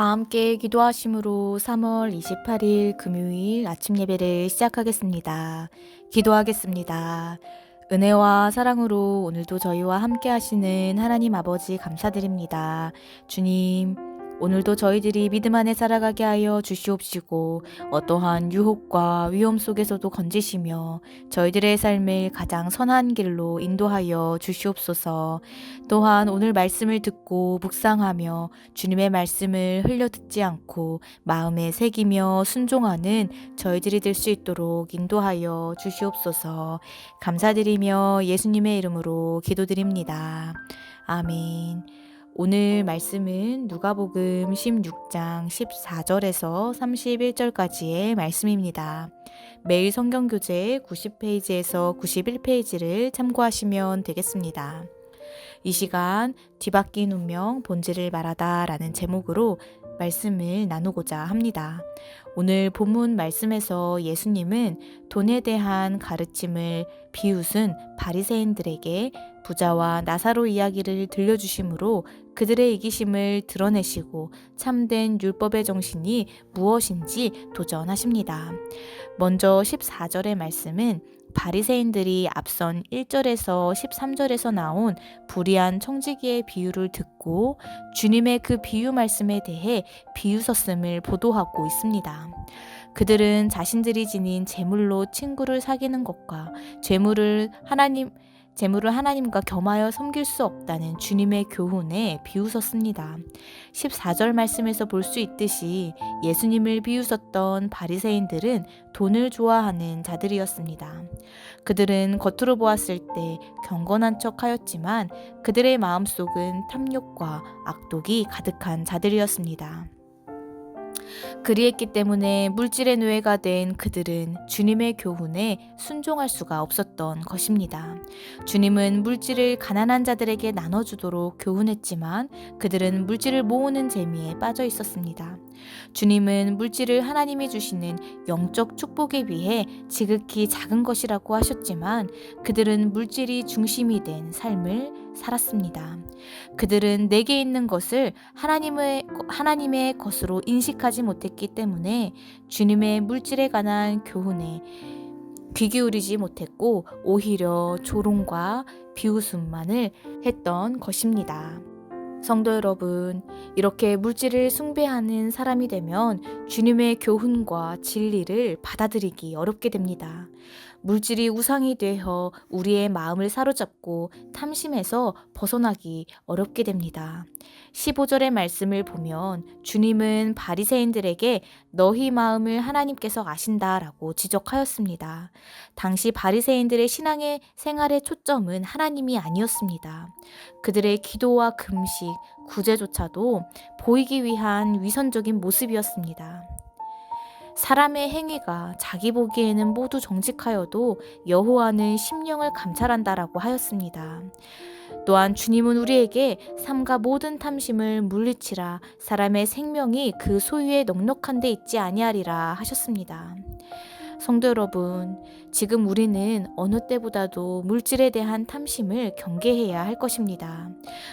다 함께 기도하심으로 3월 28일 금요일 아침 예배를 시작하겠습니다. 기도하겠습니다. 은혜와 사랑으로 오늘도 저희와 함께 하시는 하나님 아버지 감사드립니다. 주님, 오늘도 저희들이 믿음 안에 살아가게 하여 주시옵시고 어떠한 유혹과 위험 속에서도 건지시며 저희들의 삶을 가장 선한 길로 인도하여 주시옵소서. 또한 오늘 말씀을 듣고 묵상하며 주님의 말씀을 흘려 듣지 않고 마음에 새기며 순종하는 저희들이 될 수 있도록 인도하여 주시옵소서. 감사드리며 예수님의 이름으로 기도드립니다. 아멘. 오늘 말씀은 누가복음 16장 14절에서 31절까지의 말씀입니다. 매일 성경 교재 90페이지에서 91페이지를 참고하시면 되겠습니다. 이 시간 뒤바뀐 운명 본질을 말하다 라는 제목으로 말씀을 나누고자 합니다. 오늘 본문 말씀에서 예수님은 돈에 대한 가르침을 비웃은 바리새인들에게 부자와 나사로 이야기를 들려주심으로 그들의 이기심을 드러내시고 참된 율법의 정신이 무엇인지 도전하십니다. 먼저 14절의 말씀은 바리새인들이 앞선 1절에서 13절에서 나온 불의한 청지기의 비유를 듣고 주님의 그 비유 말씀에 대해 비웃었음을 보도하고 있습니다. 그들은 자신들이 지닌 재물로 친구를 사귀는 것과 재물을 하나님 재물을 하나님과 겸하여 섬길 수 없다는 주님의 교훈에 비웃었습니다. 14절 말씀에서 볼 수 있듯이 예수님을 비웃었던 바리새인들은 돈을 좋아하는 자들이었습니다. 그들은 겉으로 보았을 때 경건한 척하였지만 그들의 마음속은 탐욕과 악독이 가득한 자들이었습니다. 그리했기 때문에 물질의 노예가 된 그들은 주님의 교훈에 순종할 수가 없었던 것입니다. 주님은 물질을 가난한 자들에게 나눠주도록 교훈했지만 그들은 물질을 모으는 재미에 빠져 있었습니다. 주님은 물질을 하나님이 주시는 영적 축복에 비해 지극히 작은 것이라고 하셨지만 그들은 물질이 중심이 된 삶을 살았습니다. 그들은 내게 있는 것을 하나님의 하나님의 것으로 인식하지 못했기 때문에 주님의 물질에 관한 교훈에 귀 기울이지 못했고 오히려 조롱과 비웃음만을 했던 것입니다. 성도 여러분, 이렇게 물질을 숭배하는 사람이 되면 주님의 교훈과 진리를 받아들이기 어렵게 됩니다. 물질이 우상이 되어 우리의 마음을 사로잡고 탐심에서 벗어나기 어렵게 됩니다. 15절의 말씀을 보면 주님은 바리새인들에게 너희 마음을 하나님께서 아신다라고 지적하였습니다. 당시 바리새인들의 신앙의 생활의 초점은 하나님이 아니었습니다. 그들의 기도와 금식, 구제조차도 보이기 위한 위선적인 모습이었습니다. 사람의 행위가 자기 보기에는 모두 정직하여도 여호와는 심령을 감찰한다라고 하였습니다. 또한 주님은 우리에게 삶과 모든 탐심을 물리치라 사람의 생명이 그 소유에 넉넉한 데 있지 아니하리라 하셨습니다. 성도 여러분, 지금 우리는 어느 때보다도 물질에 대한 탐심을 경계해야 할 것입니다.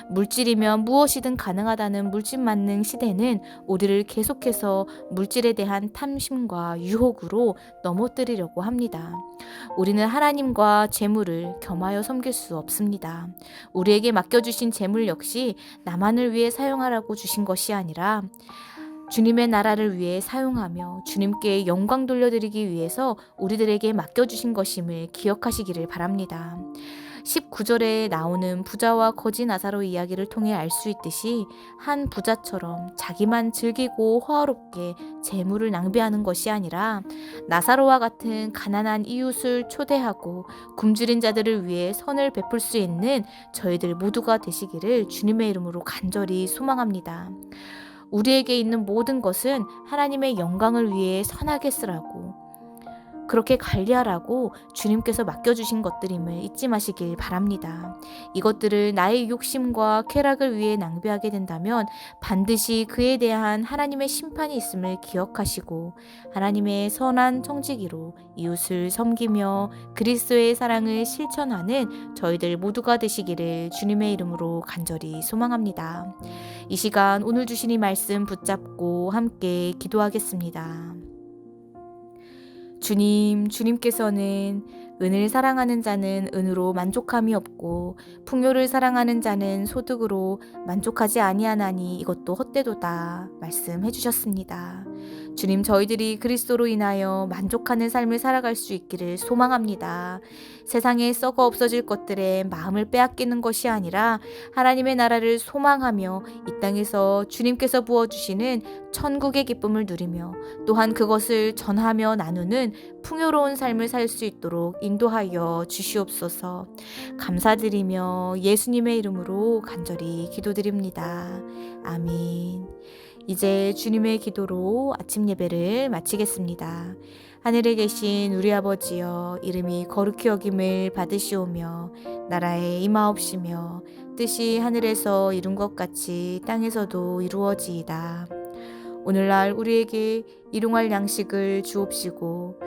물질이면 무엇이든 가능하다는 물질 만능 시대는 우리를 계속해서 물질에 대한 탐심과 유혹으로 넘어뜨리려고 합니다. 우리는 하나님과 재물을 겸하여 섬길 수 없습니다. 우리에게 맡겨주신 재물 역시 나만을 위해 사용하라고 주신 것이 아니라 주님의 나라를 위해 사용하며 주님께 영광 돌려드리기 위해서 우리들에게 맡겨주신 것임을 기억하시기를 바랍니다. 19절에 나오는 부자와 거지 나사로 이야기를 통해 알 수 있듯이 한 부자처럼 자기만 즐기고 호화롭게 재물을 낭비하는 것이 아니라 나사로와 같은 가난한 이웃을 초대하고 굶주린 자들을 위해 선을 베풀 수 있는 저희들 모두가 되시기를 주님의 이름으로 간절히 소망합니다. 우리에게 있는 모든 것은 하나님의 영광을 위해 선하게 쓰라고 그렇게 관리하라고 주님께서 맡겨주신 것들임을 잊지 마시길 바랍니다. 이것들을 나의 욕심과 쾌락을 위해 낭비하게 된다면 반드시 그에 대한 하나님의 심판이 있음을 기억하시고 하나님의 선한 청지기로 이웃을 섬기며 그리스도의 사랑을 실천하는 저희들 모두가 되시기를 주님의 이름으로 간절히 소망합니다. 이 시간 오늘 주신 이 말씀 붙잡고 함께 기도하겠습니다. 주님, 주님께서는 은을 사랑하는 자는 은으로 만족함이 없고 풍요를 사랑하는 자는 소득으로 만족하지 아니하나니 이것도 헛되도다 말씀해 주셨습니다. 주님 저희들이 그리스도로 인하여 만족하는 삶을 살아갈 수 있기를 소망합니다. 세상에 썩어 없어질 것들에 마음을 빼앗기는 것이 아니라 하나님의 나라를 소망하며 이 땅에서 주님께서 부어 주시는 천국의 기쁨을 누리며 또한 그것을 전하며 나누는 풍요로운 삶을 살 수 있도록 인도하여 주시옵소서. 감사드리며 예수님의 이름으로 간절히 기도드립니다. 아멘. 이제 주님의 기도로 아침 예배를 마치겠습니다. 하늘에 계신 우리 아버지여 이름이 거룩히 여김을 받으시오며 나라에 임하옵시며 뜻이 하늘에서 이룬 것 같이 땅에서도 이루어지이다. 오늘날 우리에게 일용할 양식을 주옵시고